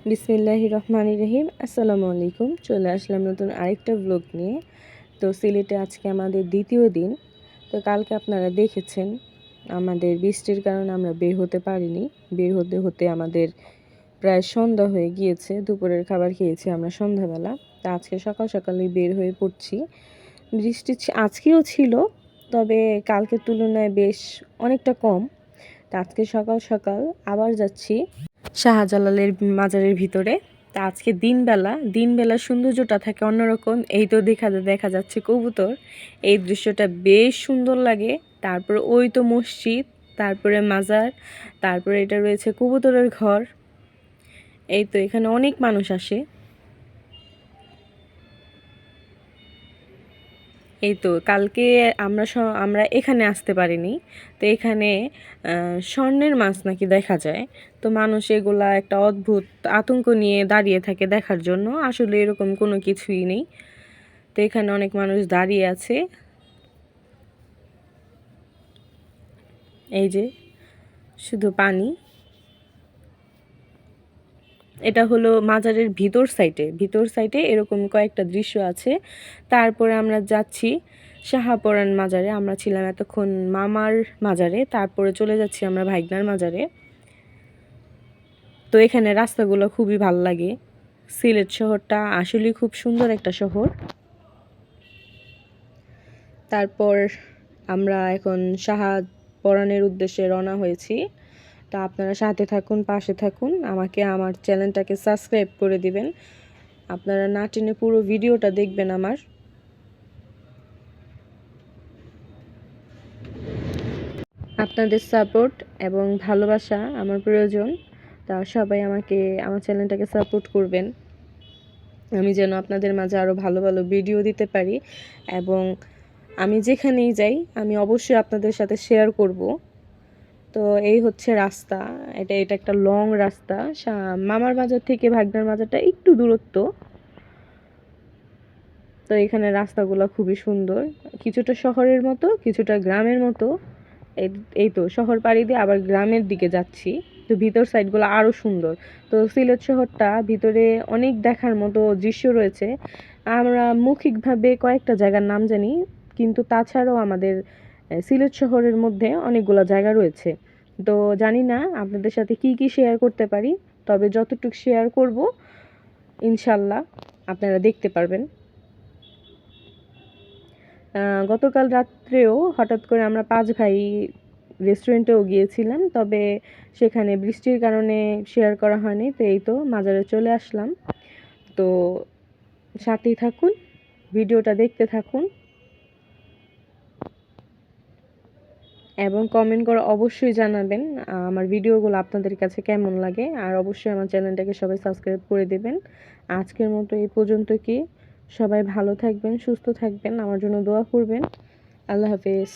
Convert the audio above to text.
বিসমিল্লাহি রহমানি রহিম, আসসালামু আলাইকুম। চলে আসলাম নতুন আরেকটা ব্লগ নিয়ে। তো সিলেটে আজকে আমাদের দ্বিতীয় দিন। তো কালকে আপনারা দেখেছেন আমাদের বৃষ্টির কারণে আমরা বের হতে পারিনি। বের হতে হতে আমাদের প্রায় সন্ধ্যা হয়ে গিয়েছে। দুপুরের খাবার খেয়েছি আমরা সন্ধ্যাবেলা। তা আজকে সকাল সকালে বের হয়ে পড়ছি। বৃষ্টি আজকেও ছিল, তবে কালকের তুলনায় বেশ অনেকটা কম। তা আজকে সকাল সকাল আবার যাচ্ছি। শাহজালালের মাজারের ভিতরে। তা আজকে দিনবেলা দিনবেলা সৌন্দর্যটা থাকে অন্যরকম। এই তো দেখা দেখা যাচ্ছে কবুতর। এই দৃশ্যটা বেশ সুন্দর লাগে। তারপর ওই তো মসজিদ, তারপরে মাজার, তারপরে এটা রয়েছে কবুতরের ঘর। এই তো এখানে অনেক মানুষ আসে। এই তো, কালকে আমরা আমরা এখানে আসতে পারিনি। তো এখানে স্বর্ণের মাছ নাকি দেখা যায়। তো মানুষ এগুলা একটা অদ্ভুত আতঙ্ক নিয়ে দাঁড়িয়ে থাকে দেখার জন্য। আসলে এরকম কোনো কিছুই নেই। তো এখানে অনেক মানুষ দাঁড়িয়ে আছে। এই যে, শুধু পানি। এটা হলো মাজারের ভিতর সাইডে। ভিতর সাইডে এরকম কয়েকটা দৃশ্য আছে। তারপরে আমরা যাচ্ছি শাহাপরান মাজারে। আমরা ছিলাম এতক্ষণ মামার মাজারে। তারপরে চলে যাচ্ছি আমরা ভাইগনার মাজারে। তো এখানে রাস্তাগুলো খুবই ভালো লাগে। সিলেট শহরটা আসলেই খুব সুন্দর একটা শহর। তারপর আমরা এখন শাহা পরাণের উদ্দেশ্যে রওনা হয়েছি। তা আপনারা সাথে থাকুন, পাশে থাকুন। আমাকে আমার চ্যানেলটাকে সাবস্ক্রাইব করে দিবেন। আপনারা না টেনে পুরো ভিডিওটা দেখবেন আমার। আপনাদের সাপোর্ট এবং ভালোবাসা আমার প্রয়োজন। তা সবাই আমাকে, আমার চ্যানেলটাকে সাপোর্ট করবেন। আমি যেন আপনাদের মাঝে আরও ভালো ভালো ভিডিও দিতে পারি। এবং আমি যেখানেই যাই, আমি অবশ্যই আপনাদের সাথে শেয়ার করব। তো এই হচ্ছে রাস্তা। এটা এটা একটা লং রাস্তা। মামার বাজার থেকে ভাগনার বাজারটা একটু দূরত্ব। তো এখানে রাস্তাগুলো খুবই সুন্দর। কিছুটা শহরের মতো, কিছুটা গ্রামের মতো। এই তো, শহর পাড়ি দিয়ে আবার গ্রামের দিকে যাচ্ছি। তো ভিতর সাইডগুলো আরও সুন্দর। তো সিলেট শহরটা, ভিতরে অনেক দেখার মতো দৃশ্য রয়েছে। আমরা মৌখিকভাবে কয়েকটা জায়গার নাম জানি, কিন্তু তাছাড়াও আমাদের সিলেট শহরের মধ্যে অনেকগুলো জায়গা রয়েছে। তো জানি না আপনাদের সাথে কি কি শেয়ার করতে পারি, তবে যতটুকু শেয়ার করব ইনশাল্লাহ আপনারা দেখতে পারবেন। গতকাল রাত্রেও হঠাৎ করে আমরা পাঁচ ভাই রেস্টুরেন্টেও গিয়েছিলাম, তবে সেখানে বৃষ্টির কারণে শেয়ার করা হয়নি, তো এই তো মাজারে চলে আসলাম। তো সাথেই থাকুন, ভিডিওটা দেখতে থাকুন। এবং কমেন্ট করে অবশ্যই জানাবেন আমার ভিডিওগুলো আপনাদের কাছে কেমন লাগে, আর অবশ্যই আমার চ্যানেলটাকে সবাই সাবস্ক্রাইব করে দেবেন। আজকের মতো এই পর্যন্ত কি সবাই ভালো থাকবেন, সুস্থ থাকবেন, আমার জন্য দোয়া করবেন। আল্লাহ হাফেজ।